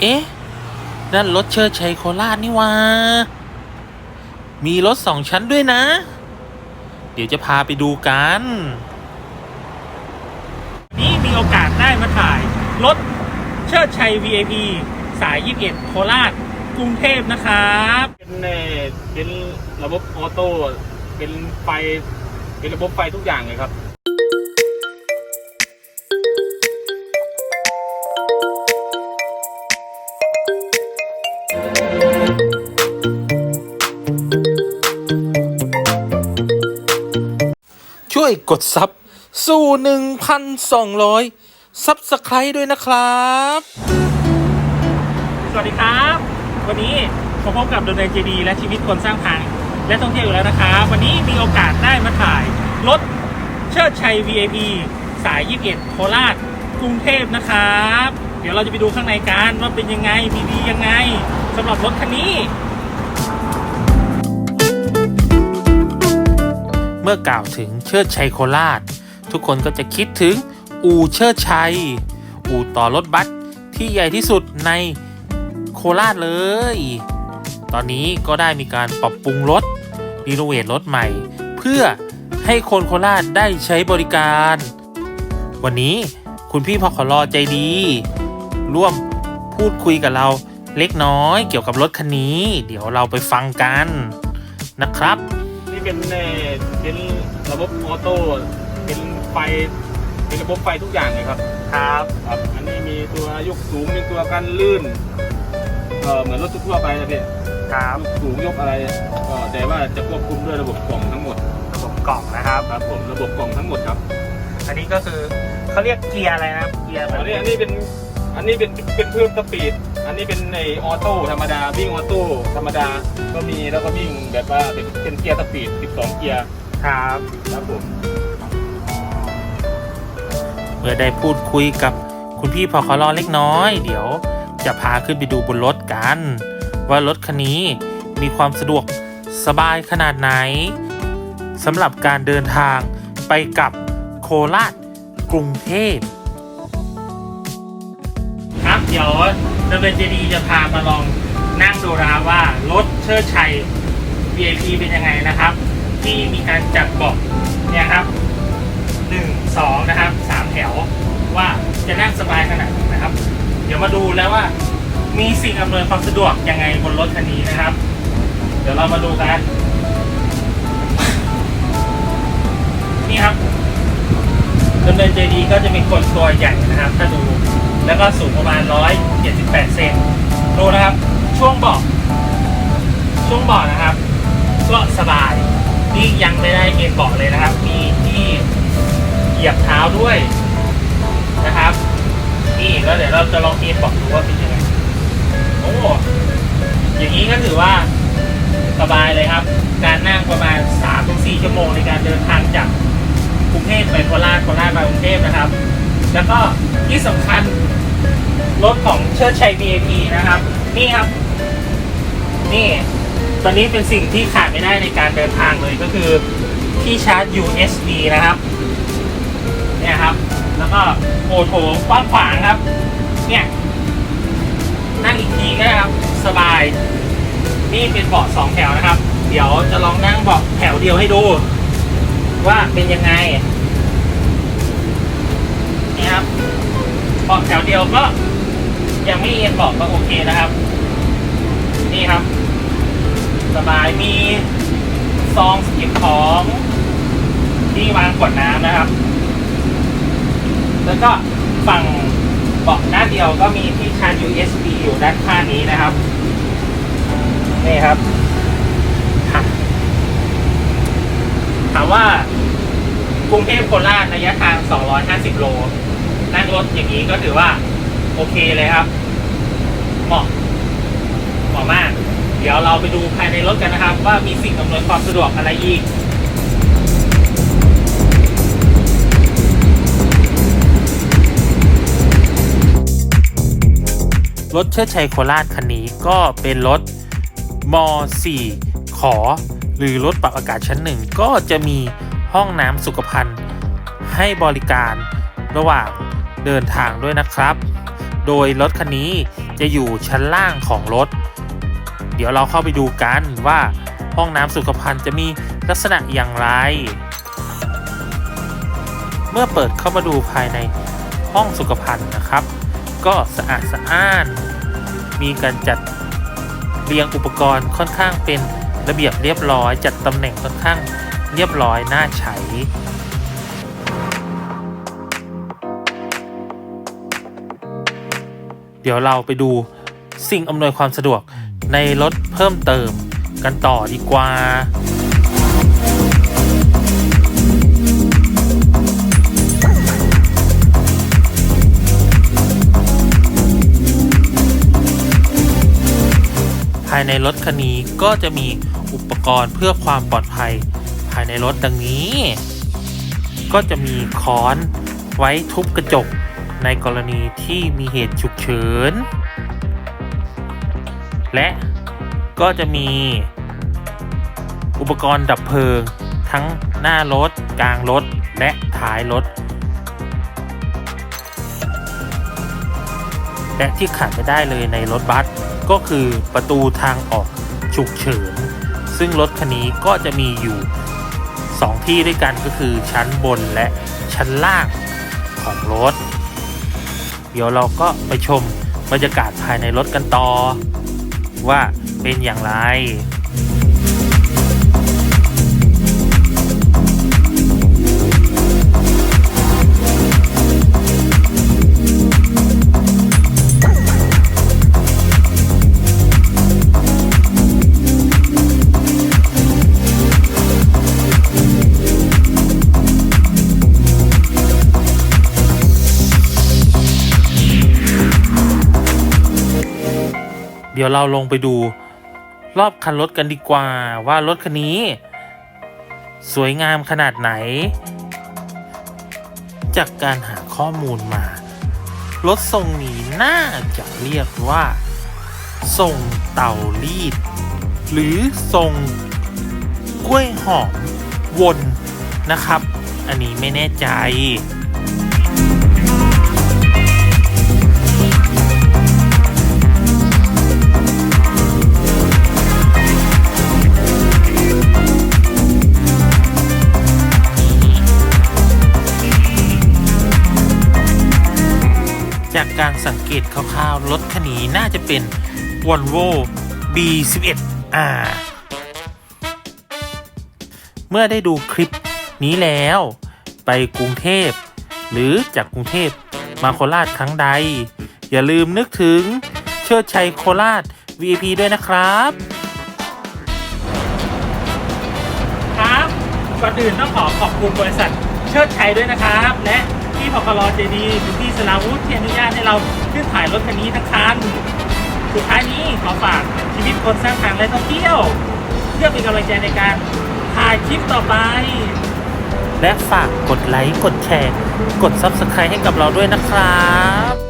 เอ๊ะ นั่นรถเชิดชัยโคราชนี่ว่ามีรถสองชั้นด้วยนะ เดี๋ยวจะพาไปดูกัน นี่มีโอกาสได้มาถ่าย รถเชิดชัย VIP สาย 21 โคราช กรุงเทพนะครับ เป็นเอ่อเป็นระบบออโต้ เป็นไฟ เป็นระบบไฟทุกอย่างเลยครับ วยกดซับสู่ 1,200ซับสไครต์ด้วยนะครับ สวัสดีครับ วันนี้ผมพบกับดนเนเจดี และชีวิตคนสร้างทางและท่องเที่ยวอยู่แล้วนะครับ วันนี้มีโอกาสได้มาถ่าย รถเชิดชัย VIP สาย 21 โคราชกรุงเทพนะครับ เดี๋ยวเราจะไปดูข้างในกันว่าเป็นยังไงมีดียังไงสำหรับรถคันนี้ มื่อกล่าวถึงเชิดชัยโคราช ทุกคนก็จะคิดถึงอู่เชิดชัย อู่ต่อรถบัสที่ใหญ่ที่สุดในโคราชเลย ตอนนี้ก็ได้มีการปรับปรุงรถรีโนเวทรถใหม่ เพื่อให้คนโคราชได้ใช้บริการ วันนี้คุณพี่พอขอรอใจดี ร่วมพูดคุยกับเราเล็กน้อยเกี่ยวกับรถคันนี้ เดี๋ยวเราไปฟังกันนะครับ นี่เป็นเอ่อเป็นระบบออโต้เป็นไฟเป็นระบบไฟทุกอย่างเลยครับ ครับครับ อันนี้มีตัวยกสูงมีตัวกันลื่นเออเหมือนรถทั่วๆไปนะพี่ครับยกสูงยกอะไรก็แต่ว่าจะควบคุมด้วยระบบกล่องทั้งหมด ระบบกล่องนะครับครับผมระบบกล่องทั้งหมดครับ อันนี้ก็คือเขาเรียกเกียร์อะไรนะครับเกียร์แบอับนนี้อันนี้เป็น อันนี้เป็นเป็นเพิ่มสปีด อันนี้เป็นในออโต้ธรรมดาวิ่งออโต้ธรรมดาก็มีแล้วก็วิ่งแบบว่าเป็นเป็นเกียร์สปีด 12 เกียร์ครับครับผมเมื่อได้พูดคุยกับคุณพี่พอขอรอเล็กน้อย เดี๋ยวจะพาขึ้นไปดูบนรถกัน ว่ารถคันนี้มีความสะดวกสบายขนาดไหนสำหรับการเดินทางไปกับโคราชกรุงเทพครับ เดี๋ยวดำเนินเจดีจะพามาลองนั่งดูรับว่ารถเชิดชัย VIP เป็นยังไงนะครับ ที่มีการจัดเบาะเนี่ยครับหนึ่งสองนะครับสามแถวว่าจะนั่งสบายขนาดไหนนะครับ เดี๋ยวมาดูแล้วว่า มีสิ่งอำนวยความสะดวกยังไงบนรถคันนี้นะครับ เดี๋ยวเรามาดูกัน นี่ครับดำเนินเจดีก็จะมีคนตัวใหญ่นะครับ ถ้าดู แล้วก็สูงประมาณ 178 เซนดูนะครับ ช่วงเบาะช่วงเบาะนะครับ ก็สบาย นี่ยังไม่ได้เอนเบาะเลยนะครับ มีที่เหยียบเท้าด้วยนะครับ นี่แล้วเดี๋ยวเราจะลองเอนเบาะดูว่าเป็นยังไง โอ้อย่างนี้ก็ถือว่าสบายเลยครับ การนั่งประมาณ 3-4 ชั่วโมงในการเดินทางจากกรุงเทพไปโคราชโคราชไปกรุงเทพนะครับ แล้วก็ที่สำคัญรถของเชิดชัย VIP นะครับ นี่ครับ นี่ ตอนนี้เป็นสิ่งที่ขาดไม่ได้ในการเดินทางเลยก็คือที่ชาร์จ USB นะครับ เนี่ยครับ แล้วก็โอโถกว้างขวางครับ เนี่ย นั่งอีกทีก็ได้ครับ สบาย นี่เป็นเบาะสองแถวนะครับ เดี๋ยวจะลองนั่งเบาะแถวเดียวให้ดู ว่าเป็นยังไง บาะแถวเดียวก็ยังไม่เอียนเบาะก็โอเคนะครับ นี่ครับ สบายมีซองเก็บของที่วางขวดน้ำนะครับ แล้วก็ฝั่งเบาะด้าเดียวก็มีที่ชาร์จ USB อยู่ด้านข้างนี้นะครับ นี่ครับ ถามว่ากรุงเทพโคราชระยะทาง 250 โล นั่งรถอย่างนี้ก็ถือว่าโอเคเลยครับ เหมาะเหมาะมาก เดี๋ยวเราไปดูภายในรถกันนะครับ ว่ามีสิ่งอำนวยความสะดวกอะไรอีกรถเชิดชัยโคราชคันนี้ก็เป็นรถม .4 ขอ หรือรถปรับอากาศชั้นหนึ่งก็จะมีห้องน้ำสุขภัณฑ์ให้บริการระหว่าง เดินทางด้วยนะครับ โดยรถคันนี้จะอยู่ชั้นล่างของรถ เดี๋ยวเราเข้าไปดูกันว่าห้องน้ำสุขภัณฑ์จะมีลักษณะอย่างไร เมื่อเปิดเข้ามาดูภายในห้องสุขภัณฑ์นะครับ ก็สะอาดสะอ้าน มีการจัดเรียงอุปกรณ์ค่อนข้างเป็นระเบียบเรียบร้อย จัดตำแหน่งค่อนข้างเรียบร้อยน่าใช้ เดี๋ยวเราไปดูสิ่งอำนวยความสะดวกในรถเพิ่มเติมกันต่อดีกว่าภายในรถคันนี้ก็จะมีอุปกรณ์เพื่อความปลอดภัย ภายในรถดังนี้ ก็จะมีค้อนไว้ทุบกระจก ในกรณีที่มีเหตุฉุกเฉิน และก็จะมีอุปกรณ์ดับเพลิง ทั้งหน้ารถ กลางรถ และท้ายรถ และที่ขาดไม่ได้เลยในรถบัสก็คือประตูทางออกฉุกเฉิน ซึ่งรถคันนี้ก็จะมีอยู่ 2 ที่ด้วยกันก็คือชั้นบนและชั้นล่างของรถ เดี๋ยวเราก็ไปชมบรรยากาศภายในรถกันต่อ ว่าเป็นอย่างไร เดี๋ยวเราลงไปดู รอบคันรถกันดีกว่าว่ารถคันนี้ สวยงามขนาดไหน จากการหาข้อมูลมา รถทรงนี้น่าจะเรียกว่าทรงเต่ารีด หรือทรงกล้วยหอมวนนะครับ อันนี้ไม่แน่ใจ จากการสังเกตคร่าวๆรถคันนี้น่าจะเป็น Volvo B11R เมื่อได้ดูคลิปนี้แล้ว ไปกรุงเทพ หรือจากกรุงเทพมาโคราชครั้งใด อย่าลืมนึกถึงเชิดชัยโคราช VIP ด้วยนะครับ ครับก่อนอื่นต้องขอขอบคุณบริษัทเชิดชัยด้วยนะครับ และ พี่พครเจดีหรือพี่สลาวุธที่อนุญาตให้เราขึ้นถ่ายรถคันนี้ทั้งคัน สุดท้ายนี้ขอฝากชีวิตคนสร้างทางและท่องเที่ยว เพื่อเป็นกำลังใจในการถ่ายคลิปต่อไป และฝากกดไลค์ กดแชร์ กด Subscribe ให้กับเราด้วยนะครับ